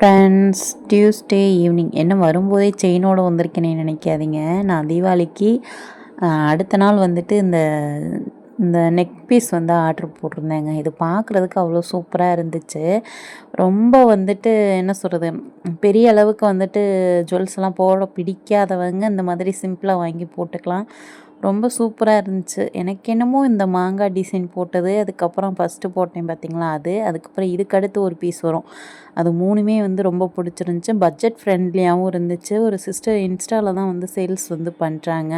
Friends Tuesday evening என்ன வரும்போதே செயினோட வந்திருக்கேனே நினைக்காதீங்க. நான் தீபாவளிக்கு அடுத்த நாள் வந்துட்டு இந்த இந்த நெக் பீஸ் வந்து ஆர்டர் போட்டிருந்தேங்க. இது பார்க்குறதுக்கு அவ்வளோ சூப்பராக இருந்துச்சு. ரொம்ப வந்துட்டு என்ன சொல்கிறது பெரிய அளவுக்கு வந்துட்டு ஜுவல்ஸ்லாம் போட பிடிக்காதவங்க இந்த மாதிரி சிம்பிளாக வாங்கி போட்டுக்கலாம். ரொம்ப சூப்பராக இருந்துச்சு. எனக்கு என்னமோ இந்த மாங்காய் டிசைன் போட்டது அதுக்கப்புறம் ஃபஸ்ட்டு போட்டேன் பார்த்தீங்களா அது அதுக்கப்புறம் இதுக்கடுத்து ஒரு பீஸ் வரும். அது மூணுமே வந்து ரொம்ப பிடிச்சிருந்துச்சி. பட்ஜெட் ஃப்ரெண்ட்லியாகவும் இருந்துச்சு. ஒரு சிஸ்டர் இன்ஸ்டாவில் தான் வந்து சேல்ஸ் வந்து பண்ணுறாங்க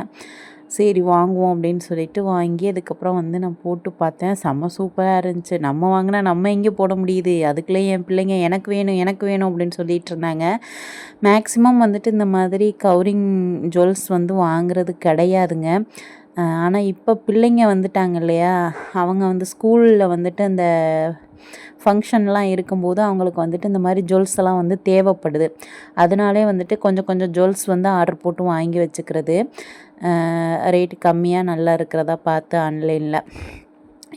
சரி வாங்குவோம் அப்படின்னு சொல்லிட்டு வாங்கி அதுக்கப்புறம் வந்து நான் போட்டு பார்த்தேன். செம்ம சூப்பராக இருந்துச்சு. நம்ம வாங்கினா நம்ம எங்கே போட முடியுது? அதுக்குள்ளே என் பிள்ளைங்க எனக்கு வேணும் எனக்கு வேணும் அப்படின்னு சொல்லிட்டு இருந்தாங்க. மேக்ஸிமம் வந்துட்டு இந்த மாதிரி கவரிங் ஜுவல்ஸ் வந்து வாங்குறது கிடையாதுங்க. ஆனால் இப்போ பிள்ளைங்க வந்துட்டாங்க இல்லையா? அவங்க வந்து ஸ்கூலில் வந்துட்டு அந்த ஃபங்க்ஷன்லாம் இருக்கும்போது அவங்களுக்கு வந்துட்டு இந்த மாதிரி ஜுவல்ஸ் எல்லாம் வந்து தேவைப்படுது. அதனாலே வந்துட்டு கொஞ்சம் கொஞ்சம் ஜுவல்ஸ் வந்து ஆர்டர் போட்டு வாங்கி வச்சுக்கிறது. ரேட்டு கம்மியாக நல்லா இருக்கிறதா பார்த்து ஆன்லைனில்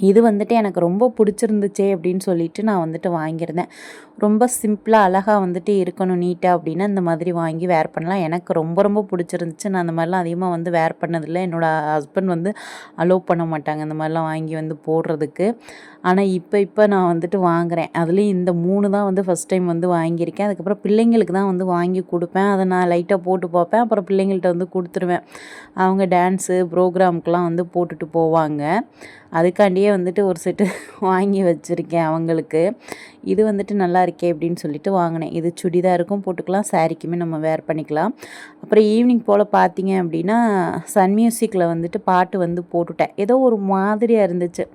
இது வந்துட்டு எனக்கு ரொம்ப பிடிச்சிருந்துச்சே அப்படின்னு சொல்லிட்டு நான் வந்துட்டு வாங்கியிருந்தேன். ரொம்ப சிம்பிளாக அழகாக வந்துட்டு இருக்கணும் நீட்டாக அப்படின்னா இந்த மாதிரி வாங்கி வேர் பண்ணலாம். எனக்கு ரொம்ப ரொம்ப பிடிச்சிருந்துச்சு. நான் அந்த மாதிரிலாம் அதிகமாக வந்து வேர் பண்ணதில்லை. என்னோடய ஹஸ்பண்ட் வந்து அலோவ் பண்ண மாட்டாங்க இந்த மாதிரிலாம் வாங்கி வந்து போடுறதுக்கு. ஆனால் இப்போ இப்போ நான் வந்துட்டு வாங்குறேன். அதுலேயும் இந்த மூணு தான் வந்து ஃபஸ்ட் டைம் வந்து வாங்கியிருக்கேன். அதுக்கப்புறம் பிள்ளைங்களுக்கு தான் வந்து வாங்கி கொடுப்பேன். அதை நான் லைட்டாக போட்டு பார்ப்பேன். அப்புறம் பிள்ளைங்கள்ட்ட வந்து கொடுத்துருவேன். அவங்க டான்ஸு ப்ரோக்ராமுக்கெலாம் வந்து போட்டுட்டு போவாங்க. அதுக்காண்டியே வந்துட்டு ஒரு செட்டு வாங்கி வச்சுருக்கேன் அவங்களுக்கு. இது வந்துட்டு நல்லா இருக்கே அப்படின்னு சொல்லிட்டு வாங்கினேன். இது சுடிதாருக்கும் போட்டுக்கலாம். சாரிக்குமே நம்ம வேர் பண்ணிக்கலாம். அப்புறம் ஈவினிங் போல் பார்த்தீங்க அப்படின்னா சன் மியூசிக்கில் வந்துட்டு பாட்டு வந்து போட்டுட்டேன். ஏதோ ஒரு மாதிரியாக இருந்துச்சு.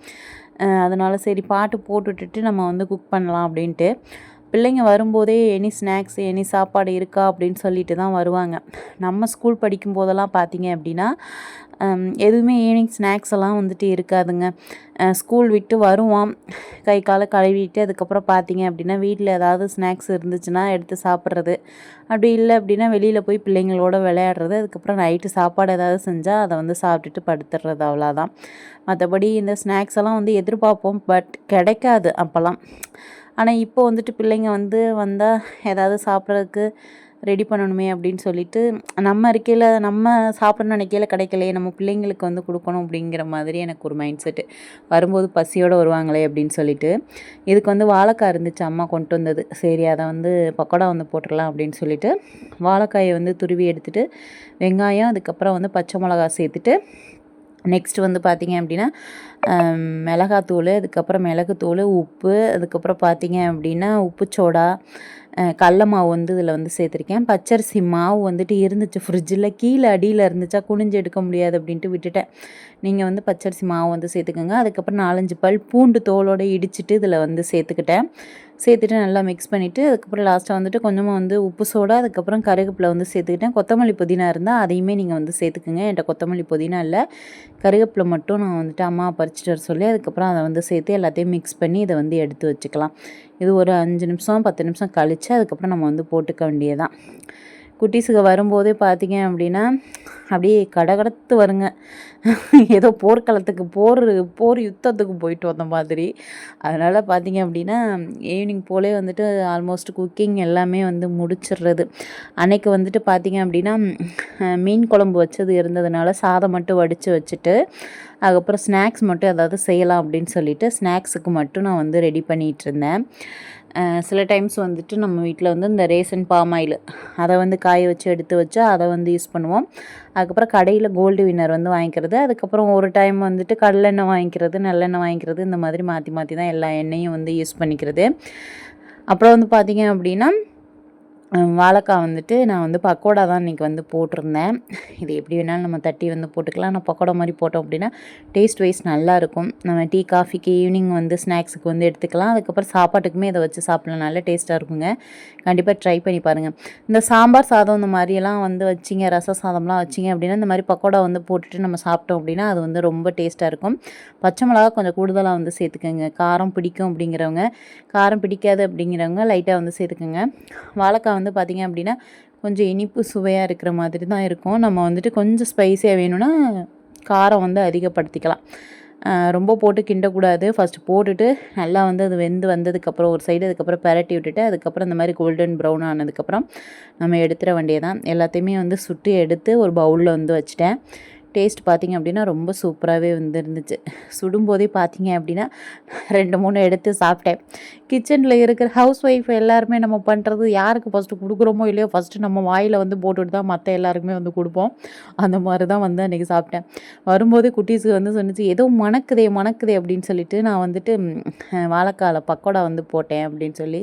அதனால் சரி பாட்டு போட்டுட்டுட்டு நம்ம வந்து குக் பண்ணலாம் அப்படின்ட்டு. பிள்ளைங்க வரும்போதே எனி ஸ்நாக்ஸ் எனி சாப்பாடு இருக்கா? அப்படின்னு சொல்லிட்டு தான் வருவாங்க. நம்ம ஸ்கூல் படிக்கும் போதெல்லாம் பார்த்தீங்க அப்படின்னா எதுவுமே ஈவினிங் ஸ்நாக்ஸ் எல்லாம் வந்துட்டு இருக்காதுங்க. ஸ்கூல் விட்டு வருவோம் கை காலை கழுவிட்டு அதுக்கப்புறம் பார்த்தீங்க அப்படின்னா வீட்டில் ஏதாவது ஸ்நாக்ஸ் இருந்துச்சுன்னா எடுத்து சாப்பிட்றது. அப்படி இல்லை அப்படின்னா வெளியில் போய் பிள்ளைங்களோட விளையாடுறது. அதுக்கப்புறம் நைட்டு சாப்பாடு ஏதாவது செஞ்சால் அதை வந்து சாப்பிட்டுட்டு படுத்துடுறது அவ்வளோதான். மற்றபடி இந்த ஸ்நாக்ஸ் எல்லாம் வந்து எதிர்பார்ப்போம். பட் கிடைக்காது அப்போல்லாம். ஆனால் இப்போ வந்துட்டு பிள்ளைங்க வந்து வந்தால் ஏதாவது சாப்பிட்றதுக்கு ரெடி பண்ணணுமே அப்படின்னு சொல்லிட்டு நம்ம இருக்கையில் நம்ம சாப்பிட்ணும்னு நினைக்கையில் கிடைக்கலையே நம்ம பிள்ளைங்களுக்கு வந்து கொடுக்கணும் அப்படிங்கிற மாதிரி எனக்கு ஒரு மைண்ட் செட்டு வரும்போது பசியோடு வருவாங்களே அப்படின்னு சொல்லிட்டு இதுக்கு வந்து வாழைக்காய் இருந்துச்சு அம்மா கொண்டு வந்தது. சரி அதை வந்து பக்கோடா வந்து போட்டுடலாம் அப்படின்னு சொல்லிட்டு வாழைக்காயை வந்து துருவி எடுத்துகிட்டு வெங்காயம் அதுக்கப்புறம் வந்து பச்சை மிளகா சேர்த்துட்டு நெக்ஸ்ட் வந்து பார்த்திங்க அப்படின்னா மிளகாத்தூள் அதுக்கப்புறம் மிளகுத்தூள் உப்பு அதுக்கப்புறம் பார்த்திங்க அப்படின்னா உப்பு சோடா கடல மாவு வந்து இதில் வந்து சேர்த்துருக்கேன். பச்சரிசி மாவு வந்துட்டு இருந்துச்சு. ஃப்ரிட்ஜில் கீழே அடியில் இருந்துச்சா குனிஞ்சு எடுக்க முடியாது அப்படின்ட்டு விட்டுட்டேன். நீங்கள் வந்து பச்சரிசி மாவு வந்து சேர்த்துக்கோங்க. அதுக்கப்புறம் நாலஞ்சு பல் பூண்டு தோலோடு இடிச்சிட்டு இதில் வந்து சேர்த்துக்கிட்டேன். சேர்த்துட்டு நல்லா மிக்ஸ் பண்ணிவிட்டு அதுக்கப்புறம் லாஸ்ட்டாக வந்துட்டு கொஞ்சமாக வந்து உப்பு சோடா அதுக்கப்புறம் கருகப்பில் வந்து சேர்த்துக்கிட்டேன். கொத்தமல்லி புதினா இருந்தால் அதையுமே நீங்கள் வந்து சேர்த்துக்குங்க. என்கிட்ட கொத்தமல்லி புதினா இல்லை. கருகப்பில் மட்டும் நான் வந்துட்டு அம்மா பறிச்சிட்டு வர சொல்லி அதுக்கப்புறம் அதை வந்து சேர்த்து எல்லாத்தையும் மிக்ஸ் பண்ணி இதை வந்து எடுத்து வச்சுக்கலாம். இது ஒரு அஞ்சு நிமிஷம் பத்து நிமிஷம் கழித்து அதுக்கப்புறம் நம்ம வந்து போட்டுக்க வேண்டியதான் குட்டீஸுக்கு வரும்போதே பார்த்தீங்க அப்படின்னா அப்படியே கடகடத்து வருங்க. ஏதோ போர்க்களத்துக்கு போர் போர் யுத்தத்துக்கு போயிட்டு வந்த மாதிரி. அதனால் பார்த்தீங்க அப்படின்னா ஈவினிங் போலே வந்துட்டு ஆல்மோஸ்ட் குக்கிங் எல்லாமே வந்து முடிச்சிடுறது. அன்னைக்கு வந்துட்டு பார்த்தீங்க அப்படின்னா மீன் குழம்பு வச்சது இருந்ததுனால சாதம் மட்டும் வடித்து வச்சுட்டு அதுக்கப்புறம் ஸ்நாக்ஸ் மட்டும் ஏதாவது செய்யலாம் அப்படின்னு சொல்லிட்டு ஸ்நாக்ஸுக்கு மட்டும் நான் வந்து ரெடி பண்ணிகிட்டு இருந்தேன். சில டைம்ஸ் வந்துட்டு நம்ம வீட்டில் வந்து இந்த ரேசன் பாம் ஆயில் அதை வந்து காய வச்சு எடுத்து வச்சு அதை வந்து யூஸ் பண்ணுவோம். அதுக்கப்புறம் கடையில் கோல்டு வின்னர் வந்து வாங்கிக்கிறது. அதுக்கப்புறம் ஒரு டைம் வந்துட்டு கடலெண்ணெய் வாங்கிக்கிறது நல்லெண்ணெய் வாங்கிக்கிறது இந்த மாதிரி மாற்றி மாற்றி தான் எல்லா எண்ணெயும் வந்து யூஸ் பண்ணிக்கிறது. அப்புறம் வந்து பார்த்திங்க அப்படின்னா வாழைக்காய் வந்துட்டு நான் வந்து பக்கோடா தான் இன்றைக்கி வந்து போட்டிருந்தேன். இது எப்படி வேணாலும் நம்ம தட்டி வந்து போட்டுக்கலாம். நான் பக்கோடா மாதிரி போட்டோம் அப்படின்னா டேஸ்ட் வைஸ் நல்லாயிருக்கும் நம்ம டீ காஃபிக்கு ஈவினிங் வந்து ஸ்நாக்ஸுக்கு வந்து எடுத்துக்கலாம். அதுக்கப்புறம் சாப்பாட்டுக்குமே இதை வச்சு சாப்பிட்லாம். நல்ல டேஸ்ட்டாக இருக்குங்க. கண்டிப்பாக ட்ரை பண்ணி பாருங்கள் இந்த சாம்பார் சாதம் இந்த மாதிரியெல்லாம் வந்து வச்சிங்க ரச சாதம்லாம் வச்சிங்க அப்படின்னா இந்த மாதிரி பக்கோடா வந்து போட்டுட்டு நம்ம சாப்பிட்டோம் அப்படின்னா அது வந்து ரொம்ப டேஸ்ட்டாக இருக்கும். பச்சை மிளகா கொஞ்சம் கூடுதலாக வந்து சேர்த்துக்கோங்க. காரம் பிடிக்கும் அப்படிங்கிறவங்க காரம் பிடிக்காது அப்படிங்கிறவங்க லைட்டாக வந்து சேர்த்துக்கோங்க. வாழைக்காய் வந்து பார்த்திங்க அப்படின்னா கொஞ்சம் இனிப்பு சுவையாக இருக்கிற மாதிரி தான் இருக்கும். நம்ம வந்துட்டு கொஞ்சம் ஸ்பைஸியாக வேணும்னா காரம் வந்து அதிகப்படுத்திக்கலாம். ரொம்ப போட்டு கிண்டக்கூடாது. ஃபஸ்ட்டு போட்டுட்டு நல்லா வந்து அது வெந்து வந்ததுக்கப்புறம் ஒரு சைடு அதுக்கப்புறம் பரட்டி விட்டுட்டு அதுக்கப்புறம் இந்த மாதிரி கோல்டன் ப்ரௌன் ஆனதுக்கப்புறம் நம்ம எடுத்துட வேண்டியதான் எல்லாத்தையுமே வந்து சுட்டு எடுத்து ஒரு பவுலில் வந்து வச்சுட்டேன். டேஸ்ட் பார்த்திங்க அப்படின்னா ரொம்ப சூப்பராகவே வந்துருந்துச்சு. சுடும்போதே பார்த்தீங்க அப்படின்னா ரெண்டு மூணு எடுத்து சாப்பிட்டேன். கிச்சனில் இருக்கிற ஹவுஸ் ஒய்ஃப் எல்லாருமே நம்ம பண்ணுறது யாருக்கு ஃபஸ்ட்டு கொடுக்குறோமோ இல்லையோ ஃபஸ்ட்டு நம்ம வாயில் வந்து போட்டுட்டு தான் மற்ற எல்லாருக்குமே வந்து கொடுப்போம். அந்த மாதிரி தான் வந்து அன்றைக்கி சாப்பிட்டேன். வரும்போதே குட்டீஸுக்கு வந்து சொன்னிச்சு ஏதோ மணக்குதே மணக்குதே அப்படின்னு சொல்லிட்டு நான் வந்துட்டு வாழைக்கால பக்கோடா வந்து போட்டேன் அப்படின்னு சொல்லி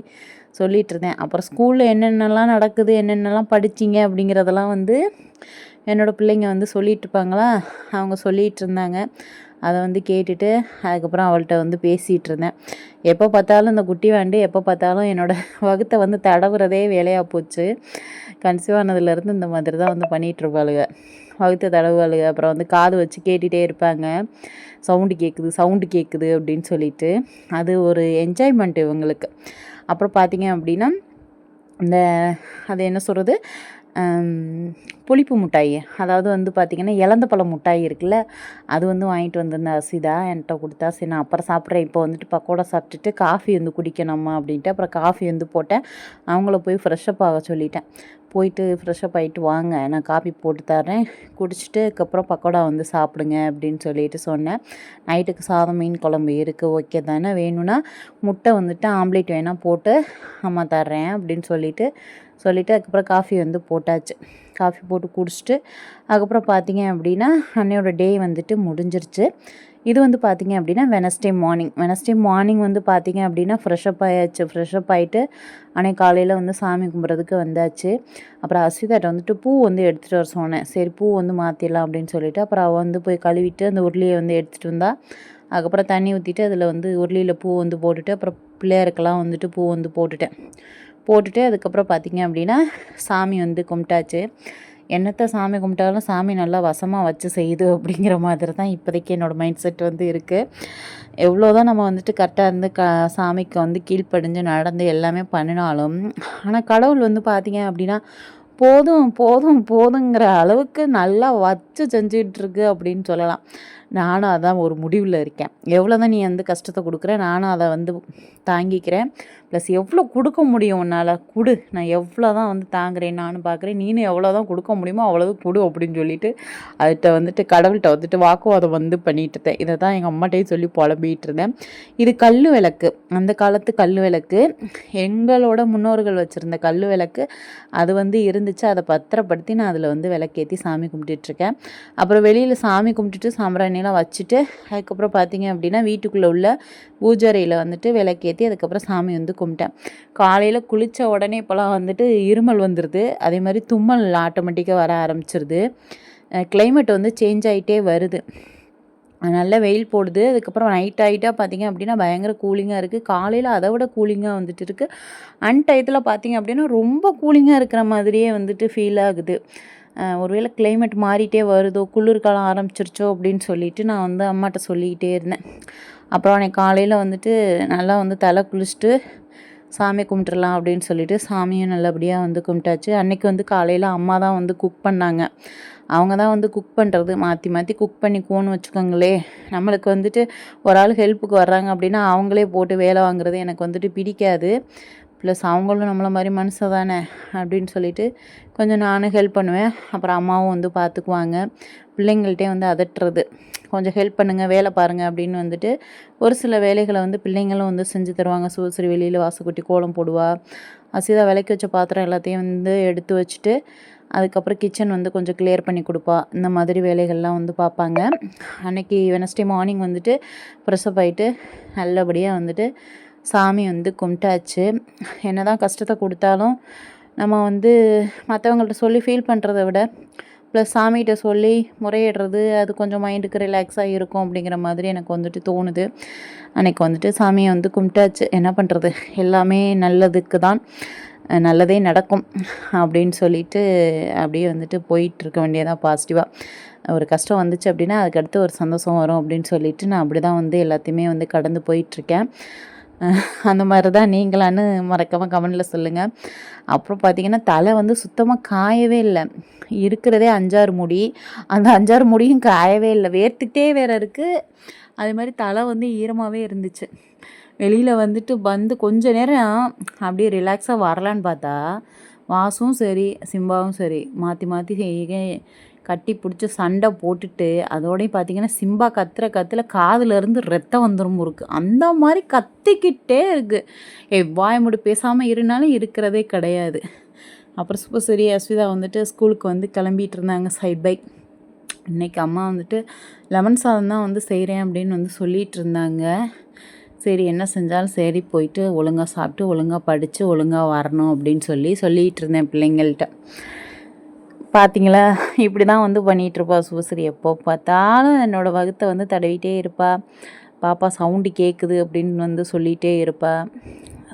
சொல்லிட்டு இருந்தேன். அப்புறம் ஸ்கூலில் என்னென்னலாம் நடக்குது என்னென்னலாம் படிச்சீங்க அப்படிங்கிறதெல்லாம் வந்து என்னோடய பிள்ளைங்க வந்து சொல்லிகிட்ருப்பாங்களா அவங்க சொல்லிகிட்டு இருந்தாங்க அதை வந்து கேட்டுட்டு அதுக்கப்புறம் அவள்கிட்ட வந்து பேசிகிட்டு இருந்தேன் எப்போ பார்த்தாலும் இந்த குட்டி வாண்டு எப்போ பார்த்தாலும் என்னோடய வகுத்தை வந்து தடவுறதே வேலையாக போச்சு. கன்சீவ் ஆனதுலேருந்து இந்த மாதிரி தான் வந்து பண்ணிகிட்டு இருப்பாளுங்க வகுத்தை தடவுவாளுங்க அப்புறம் வந்து காது வச்சு கேட்டுகிட்டே இருப்பாங்க. சவுண்டு கேட்குது சவுண்டு கேட்குது அப்படின்னு சொல்லிட்டு. அது ஒரு என்ஜாய்மெண்ட் இவங்களுக்கு. அப்புறம் பார்த்தீங்க அப்படின்னா இந்த அது என்ன சொல்கிறது புளிப்பு மிட்டாய். அதாவது வந்து பார்த்திங்கன்னா இலந்த பழம் மிட்டாய் இருக்குல்ல அது வந்து வாங்கிட்டு வந்திருந்தேன் அசிதா என்கிட்ட கொடுத்தா சரி நான் அப்புறம் சாப்பிட்றேன். இப்போ வந்துட்டு பக்கோடா சாப்பிட்டுட்டு காஃபி வந்து குடிக்கணுமா அப்படின்ட்டு அப்புறம் காஃபி வந்து போட்டேன். அவங்கள போய் ஃப்ரெஷ்அப் ஆக சொல்லிட்டேன். போயிட்டு ஃப்ரெஷ்அப் ஆகிட்டு வாங்க நான் காஃபி போட்டு தரேன் குடிச்சிட்டு அதுக்கப்புறம் பக்கோடா வந்து சாப்பிடுங்க அப்படின்னு சொல்லிட்டு சொன்னேன். நைட்டுக்கு சாதம் மீன் குழம்பு இருக்குது ஓகே தானே. வேணும்னா முட்டை வந்துட்டு ஆம்லேட் வேணால் போட்டு அம்மா தர்றேன் அப்படின்னு சொல்லிட்டு சொல்லிவிட்டு அதுக்கப்புறம் காஃபி வந்து போட்டாச்சு. காஃபி போட்டு குடிச்சிட்டு அதுக்கப்புறம் பார்த்தீங்க அப்படின்னா அன்னையோட டே வந்துட்டு முடிஞ்சிருச்சு. இது வந்து பார்த்தீங்க அப்படின்னா வெனஸ்டே மார்னிங் வெனஸ்டே மார்னிங் வந்து பார்த்தீங்க அப்படின்னா ஃப்ரெஷ்அப் ஆயாச்சு. ஃப்ரெஷ்அப் ஆகிட்டு அன்னைக்கு காலையில் வந்து சாமி கும்பிட்றதுக்கு வந்தாச்சு. அப்புறம் அசிதாட்ட வந்துட்டு பூ வந்து எடுத்துகிட்டு வர சொன்னேன். சரி பூ வந்து மாற்றிடலாம் அப்படின்னு சொல்லிட்டு அப்புறம் அவள் வந்து போய் கழுவிட்டு அந்த உருளியை வந்து எடுத்துகிட்டு வந்தா. அதுக்கப்புறம் தண்ணி ஊற்றிட்டு அதில் வந்து உருளியில் பூ வந்து போட்டுட்டு அப்புறம் பிள்ளையாருக்கெல்லாம் வந்துட்டு பூ வந்து போட்டுட்டேன். போட்டுட்டு அதுக்கப்புறம் பார்த்தீங்க அப்படின்னா சாமி வந்து கும்பிட்டாச்சு. என்னத்தை சாமி கும்பிட்டாலும் சாமி நல்லா வசமாக வச்சு செய்யுது அப்படிங்கிற மாதிரி தான் இப்போதைக்கு என்னோடய மைண்ட் செட் வந்து இருக்குது எவ்வளோ தான் நம்ம வந்துட்டு கரெக்டாக இருந்து க சாமிக்கு வந்து கீழ்ப்படிஞ்சு நடந்து எல்லாமே பண்ணினாலும் ஆனால் கடவுள் வந்து பார்த்தீங்க அப்படின்னா போதும் போதும் போதுங்கிற அளவுக்கு நல்லா வச்சு செஞ்சுக்கிட்டு அப்படின்னு சொல்லலாம். நானும் அதான் ஒரு முடிவில் இருக்கேன். எவ்வளோ தான் நீ வந்து கஷ்டத்தை கொடுக்குற நானும் அதை வந்து தாங்கிக்கிறேன். ப்ளஸ் எவ்வளோ கொடுக்க முடியும் உன்னால்? கொடு. நான் எவ்வளோ தான் வந்து தாங்குறேன் நானும் பார்க்குறேன் நீனும் எவ்வளோ தான் கொடுக்க முடியுமோ அவ்வளோதான் கொடு அப்படின்னு சொல்லிட்டு அதுகிட்ட வந்துட்டு கடவுள்கிட்ட வந்துட்டு வாக்குவாதம் வந்து பண்ணிட்டு இருந்தேன். இதை தான் எங்கள் அம்மாட்டையும் சொல்லி புலம்பிகிட்டு இருந்தேன். இது கல் விளக்கு. அந்த காலத்து கல் விளக்கு. எங்களோட முன்னோர்கள் வச்சுருந்த கல் விளக்கு. அது வந்து இருந்துச்சு. அதை பத்திரப்படுத்தி நான் அதில் வந்து விளக்கேற்றி சாமி கும்பிட்டுட்ருக்கேன் அப்புறம் வெளியில் சாமி கும்பிட்டுட்டு சாமியெல்லாம் வச்சுட்டு அதுக்கப்புறம் பார்த்திங்க அப்படின்னா வீட்டுக்குள்ளே உள்ள பூஜரையில் வந்துட்டு விளக்கேற்றி அதுக்கப்புறம் சாமி வந்து கும்பிட்டேன். காலையில் குளித்த உடனே இப்போலாம் வந்துட்டு இருமல் வந்துடுது அதே மாதிரி தும்மல் ஆட்டோமேட்டிக்காக வர ஆரம்பிச்சிருது. கிளைமேட் வந்து சேஞ்ச் ஆகிட்டே வருது. நல்ல வெயில் போடுது. அதுக்கப்புறம் நைட் ஆகிட்டா பார்த்தீங்க அப்படின்னா பயங்கர கூலிங்காக இருக்குது காலையில் அதை விட கூலிங்காக வந்துட்டு இருக்குது அன் டயத்தில் பார்த்திங்க அப்படின்னா ரொம்ப கூலிங்காக இருக்கிற மாதிரியே வந்துட்டு ஃபீல் ஆகுது. ஒருவேளை கிளைமேட் மாறிட்டே வருதோ குளிர்காலம் ஆரம்பிச்சிருச்சோ அப்படின்னு சொல்லிட்டு நான் வந்து அம்மாட்ட சொல்லிக்கிட்டே இருந்தேன். அப்புறம் அன்றைக்கி காலையில் வந்துட்டு நல்லா வந்து தலை குளிச்சுட்டு சாமி கும்பிட்டுறலாம் அப்படின்னு சொல்லிட்டு சாமியும் நல்லபடியாக வந்து கும்பிட்டாச்சு. அன்னைக்கு வந்து காலையில் அம்மா தான் வந்து குக் பண்ணாங்க. அவங்க தான் வந்து குக் பண்ணுறது மாற்றி மாற்றி குக் பண்ணிக்குவோன்னு வச்சுக்கோங்களே. நம்மளுக்கு வந்துட்டு ஒரு ஆள் ஹெல்ப்புக்கு வர்றாங்க அப்படின்னா அவங்களே போட்டு வேலை வாங்குறது எனக்கு வந்துட்டு பிடிக்காது. ப்ளஸ் அவங்களும் நம்மளை மாதிரி மனுஷ தானே அப்படின்னு சொல்லிட்டு கொஞ்சம் நானும் ஹெல்ப் பண்ணுவேன். அப்புறம் அம்மாவும் வந்து பார்த்துக்குவாங்க பிள்ளைங்கள்ட்டே வந்து அதட்டுறது. கொஞ்சம் ஹெல்ப் பண்ணுங்கள் வேலை பாருங்கள் அப்படின்னு வந்துட்டு ஒரு சில வேலைகளை வந்து பிள்ளைங்களும் வந்து செஞ்சு தருவாங்க. சூசரி வெளியில் வாசக்குட்டி கோலம் போடுவா. அசிதா விலைக்கு வச்ச பாத்திரம் எல்லாத்தையும் வந்து எடுத்து வச்சுட்டு அதுக்கப்புறம் கிச்சன் வந்து கொஞ்சம் கிளியர் பண்ணி கொடுப்பா. இந்த மாதிரி வேலைகள்லாம் வந்து பார்ப்பாங்க அன்னைக்கு வெனஸ்டே மார்னிங் வந்துட்டு ப்ரெஸ்அப் ஆகிட்டு நல்லபடியாக வந்துட்டு சாமி வந்து கும்பிட்டாச்சு. என்ன தான் கஷ்டத்தை கொடுத்தாலும் நம்ம வந்து மற்றவங்கள்ட்ட சொல்லி ஃபீல் பண்ணுறத விட ப்ளஸ் சாமிகிட்ட சொல்லி முறையிடுறது அது கொஞ்சம் மைண்டுக்கு ரிலாக்ஸாக இருக்கும் அப்படிங்கிற மாதிரி எனக்கு வந்துட்டு தோணுது. அன்னைக்கு வந்துட்டு சாமியை வந்து கும்பிட்டாச்சு. என்ன பண்ணுறது எல்லாமே நல்லதுக்கு தான் நல்லதே நடக்கும் அப்படின்னு சொல்லிட்டு அப்படியே வந்துட்டு போயிட்டு இருக்க வேண்டியதான் பாசிட்டிவாக ஒரு கஷ்டம் வந்துச்சு அப்படின்னா அதுக்கடுத்து ஒரு சந்தோஷம் வரும் அப்படின்னு சொல்லிட்டு நான் அப்படி தான் வந்து எல்லாத்தையுமே வந்து கடந்து போயிட்டுருக்கேன். அந்த மாதிரி தான் நீங்களான்னு மறக்காமல் கமெண்டில் சொல்லுங்கள் அப்புறம் பார்த்தீங்கன்னா தலை வந்து சுத்தமாக காயவே இல்லை. இருக்கிறதே அஞ்சாறு முடி. அந்த அஞ்சாறு முடியும் காயவே இல்லை. வேர்த்துக்கிட்டே வேற இருக்குது அது மாதிரி தலை வந்து ஈரமாகவே இருந்துச்சு. வெளியில் வந்துட்டு வந்து கொஞ்ச நேரம் அப்படியே ரிலாக்ஸாக வரலான்னு பார்த்தா வாசும் சரி சிம்பாவும் சரி மாற்றி மாற்றி கட்டி பிடிச்சி சண்டை போட்டுட்டு அதோடய பார்த்தீங்கன்னா சிம்பா கத்துற கத்தில் காதுலேருந்து ரத்தம் வந்துடும் முறுக்கு. அந்த மாதிரி கத்திக்கிட்டே இருக்குது ஏ வாய் பேசாமல் இருந்தாலும் இருக்கிறதே கிடையாது. அப்புறம் சூப்பர் சரி அஸ்விதா வந்துட்டு ஸ்கூலுக்கு வந்து கிளம்பிட்டு இருந்தாங்க சைட் பைக் இன்றைக்கி அம்மா வந்துட்டு லெமன் சாதம் தான் வந்து செய்கிறேன் அப்படின்னு வந்து சொல்லிகிட்டு இருந்தாங்க. சரி என்ன செஞ்சாலும் சரி போயிட்டு ஒழுங்காக சாப்பிட்டு ஒழுங்காக படித்து ஒழுங்காக வரணும் அப்படின்னு சொல்லி சொல்லிகிட்டு இருந்தேன் பிள்ளைங்கள்ட்ட. பார்த்தீங்களா இப்படி தான் வந்து பண்ணிகிட்ருப்பா சுபஸ்ரீ எப்போ பார்த்தாலும் என்னோடய வகுத்தை வந்து தடவிட்டே இருப்பா. பாப்பா சவுண்டு கேட்குது அப்படின்னு வந்து சொல்லிகிட்டே இருப்பா.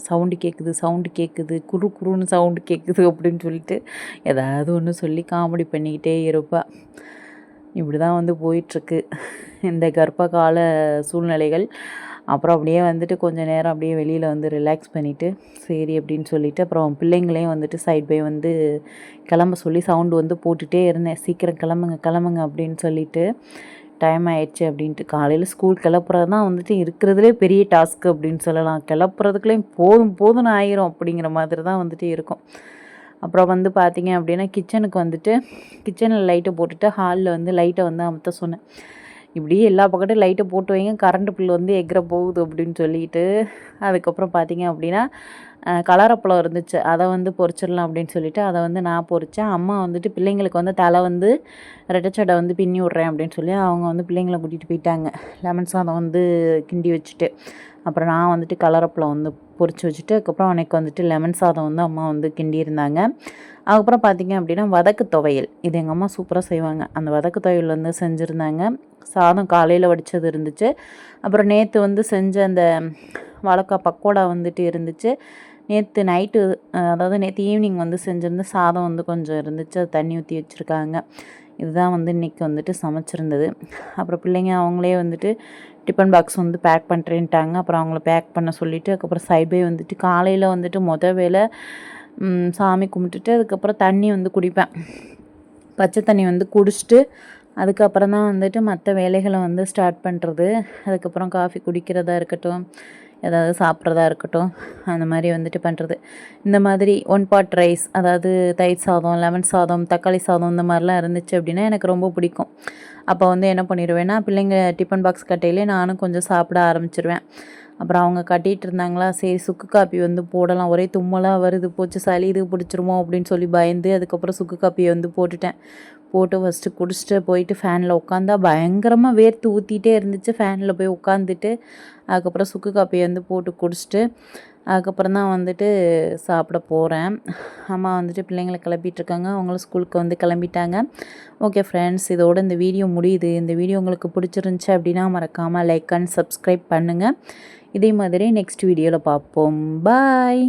சவுண்டு கேட்குது சவுண்டு கேட்குது குறு குறுன்னு சவுண்டு கேட்குது அப்படின்னு சொல்லிட்டு ஏதாவது ஒன்று சொல்லி காமெடி பண்ணிக்கிட்டே இருப்பா. இப்படி தான் வந்து போயிட்டுருக்கு. இந்த கர்ப்ப கால சூழ்நிலைகள். அப்புறம் அப்படியே வந்துட்டு கொஞ்சம் நேரம் அப்படியே வெளியில் வந்து ரிலாக்ஸ் பண்ணிவிட்டு சரி அப்படின்னு சொல்லிவிட்டு அப்புறம் பிள்ளைங்களையும் வந்துட்டு சைட் பை வந்து கிளம்ப சொல்லி சவுண்டு வந்து போட்டுகிட்டே இருந்தேன். சீக்கிரம் கிளம்புங்க கிளம்புங்க அப்படின்னு சொல்லிவிட்டு டைம் ஆயிடுச்சு அப்படின்ட்டு. காலையில் ஸ்கூல் கிளப்புறது தான் வந்துட்டு இருக்கிறதுலே பெரிய டாஸ்க்கு அப்படின்னு சொல்லலாம். கிளப்புறதுக்குள்ளேயும் போதும் போதும்னு ஆயிரும் அப்படிங்கிற மாதிரி தான் வந்துட்டு இருக்கும். அப்புறம் வந்து பார்த்தீங்க அப்படின்னா கிச்சனுக்கு வந்துட்டு கிச்சனில் லைட்டை போட்டுட்டு ஹாலில் வந்து லைட்டை வந்து அமுத்த சொன்னேன். இப்படியே எல்லா பக்கத்தையும் லைட்டை போட்டு வைங்க. கரண்ட் பில் வந்து எக்கிற போகுது அப்படின்னு சொல்லிட்டு அதுக்கப்புறம் பார்த்தீங்க அப்படின்னா கலரப்பழம் இருந்துச்சு. அதை வந்து பொறிச்சிடலாம் அப்படின்னு சொல்லிட்டு அதை வந்து நான் பொறித்தேன் அம்மா வந்துட்டு பிள்ளைங்களுக்கு வந்து தலை வந்து ரெட்டச்சடை வந்து பின்னி விட்றேன் அப்படின்னு சொல்லி அவங்க வந்து பிள்ளைங்களை கூட்டிகிட்டு போயிட்டாங்க. லெமன் சாதம் வந்து கிண்டி வச்சுட்டு அப்புறம் நான் வந்துட்டு கலரப்பழம் வந்து பொறிச்சு வச்சுட்டு அதுக்கப்புறம் அன்றைக்கி வந்துட்டு லெமன் சாதம் வந்து அம்மா வந்து கிண்டியிருந்தாங்க. அதுக்கப்புறம் பார்த்திங்க அப்படின்னா வதக்கு துவையல். இது எங்கள் அம்மா சூப்பராக செய்வாங்க. அந்த வதக்கு துவையல் வந்து செஞ்சுருந்தாங்க. சாதம் காலையில் வடித்தது இருந்துச்சு. அப்புறம் நேற்று வந்து செஞ்ச அந்த வாழைக்காய் பக்கோடா வந்துட்டு இருந்துச்சு. நேற்று நைட்டு அதாவது நேற்று ஈவினிங் வந்து செஞ்சிருந்து சாதம் வந்து கொஞ்சம் இருந்துச்சு. அது தண்ணி ஊற்றி வச்சுருக்காங்க. இதுதான் வந்து இன்றைக்கி வந்துட்டு சமைச்சிருந்தது. அப்புறம் பிள்ளைங்க அவங்களே வந்துட்டு டிஃபன் பாக்ஸ் வந்து பேக் பண்ணுறேன்ட்டாங்க அப்புறம் அவங்கள பேக் பண்ண சொல்லிவிட்டு அதுக்கப்புறம் சைட் பை வந்துட்டு காலையில் வந்துட்டு மொதல் வேலை சாமி கும்பிட்டுட்டு அதுக்கப்புறம் தண்ணி வந்து குடிப்பேன். பச்சை தண்ணி வந்து குடிச்சிட்டு அதுக்கப்புறம் தான் வந்துட்டு மற்ற வேலைகளை வந்து ஸ்டார்ட் பண்ணுறது அதுக்கப்புறம் காஃபி குடிக்கிறதா இருக்கட்டும் ஏதாவது சாப்பிட்றதா இருக்கட்டும் அந்த மாதிரி வந்துட்டு பண்ணுறது இந்த மாதிரி ஒன் பாட் ரைஸ் அதாவது தயிர் சாதம் லெமன் சாதம் தக்காளி சாதம் இந்த மாதிரிலாம் இருந்துச்சு அப்படின்னா எனக்கு ரொம்ப பிடிக்கும். அப்போ வந்து என்ன பண்ணிடுவேன்னா பிள்ளைங்க டிஃபன் பாக்ஸ் கட்டையிலே நானும் கொஞ்சம் சாப்பிட ஆரம்பிச்சிருவேன். அப்புறம் அவங்க கட்டிகிட்டு இருந்தாங்களா சரி சுக்கு காப்பி வந்து போடலாம். ஒரே தும்மலாக வருது போச்சு சளி இது பிடிச்சிருமோ அப்படின்னு சொல்லி பயந்து அதுக்கப்புறம் சுக்கு காப்பியை வந்து போட்டுட்டேன். போட்டு ஃபஸ்ட்டு குடிச்சிட்டு போயிட்டு ஃபேனில் உட்காந்தா பயங்கரமாக வேர்த்து ஊற்றிட்டே இருந்துச்சு. ஃபேனில் போய் உட்காந்துட்டு அதுக்கப்புறம் சுக்கு காப்பியை வந்து போட்டு குடிச்சிட்டு அதுக்கப்புறம் தான் வந்துட்டு சாப்பிட போகிறேன் அம்மா வந்துட்டு பிள்ளைங்களை கிளப்பிட்டுருக்காங்க அவங்களும் ஸ்கூலுக்கு வந்து கிளம்பிட்டாங்க. ஓகே ஃப்ரெண்ட்ஸ் இதோட இந்த வீடியோ முடியுது. இந்த வீடியோ உங்களுக்கு பிடிச்சிருந்துச்சி அப்படின்னா மறக்காமல் லைக் அண்ட் சப்ஸ்கிரைப் பண்ணுங்கள் இதே மாதிரி நெக்ஸ்ட் வீடியோவில் பார்ப்போம். பாய்